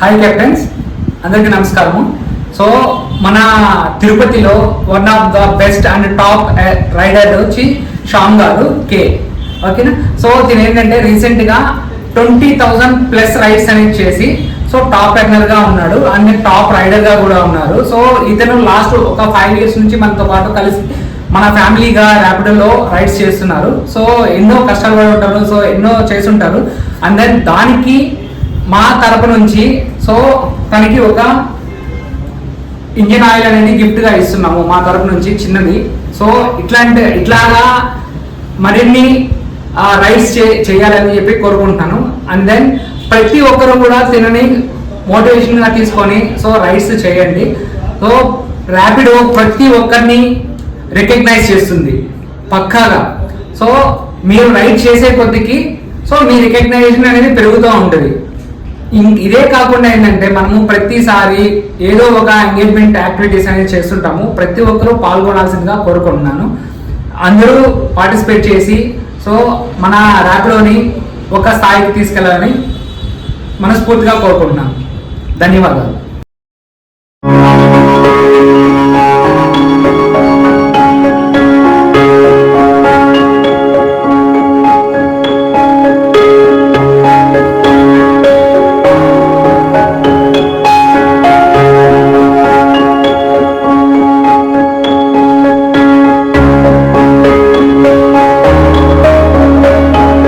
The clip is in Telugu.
హాయ్ కెప్టెన్స్ అందరికీ నమస్కారము. సో మన తిరుపతిలో one of the best and top rider వచ్చి షామ్ గారు కే ఓకేనా సో దీని ఏంటంటే రీసెంట్గా ట్వంటీ థౌజండ్ ప్లస్ రైడ్స్ అనేది చేసి సో టాప్ ఎర్నర్గా ఉన్నాడు. అండ్ టాప్ రైడర్గా కూడా ఉన్నారు. సో ఇతను లాస్ట్ ఒక ఫైవ్ ఇయర్స్ నుంచి మనతో పాటు కలిసి మన ఫ్యామిలీగా ర్యాపిడోలో రైడ్స్ చేస్తున్నారు. సో ఎన్నో కష్టాలు పడి ఉంటారు. సో ఎన్నో చేస్తుంటారు. అండ్ దెన్ దానికి మా తరపు నుంచి సో తనకి ఒక ఇండియన్ ఆయిల్ అనేది గిఫ్ట్గా ఇస్తున్నాము మా తరపు నుంచి చిన్నది. సో ఇట్లాంటి ఇట్లాగా మరిన్ని రైడ్స్ చే చేయాలని చెప్పి కోరుకుంటున్నాను. అండ్ దెన్ ప్రతి ఒక్కరు కూడా తినని మోటివేషన్గా తీసుకొని సో రైడ్స్ చేయండి. సో ర్యాపిడో ప్రతి ఒక్కరిని రికగ్నైజ్ చేస్తుంది పక్కాగా. సో మీరు రైడ్ చేసే కొద్దికి సో మీ రికగ్నైజేషన్ అనేది పెరుగుతూ ఉంటుంది. ఇదే కాకుండా ఏంటంటే మనము ప్రతిసారి ఏదో ఒక ఎంగేజ్మెంట్ యాక్టివిటీస్ అనేది చేస్తుంటాము. ప్రతి ఒక్కరూ పాల్గొనాల్సిందిగా కోరుకుంటున్నాను. అందరూ పార్టిసిపేట్ చేసి సో మన ర్యాప్లోని ఒక స్థాయికి తీసుకెళ్ళాలని మనస్ఫూర్తిగా కోరుకుంటున్నాను. ధన్యవాదాలు.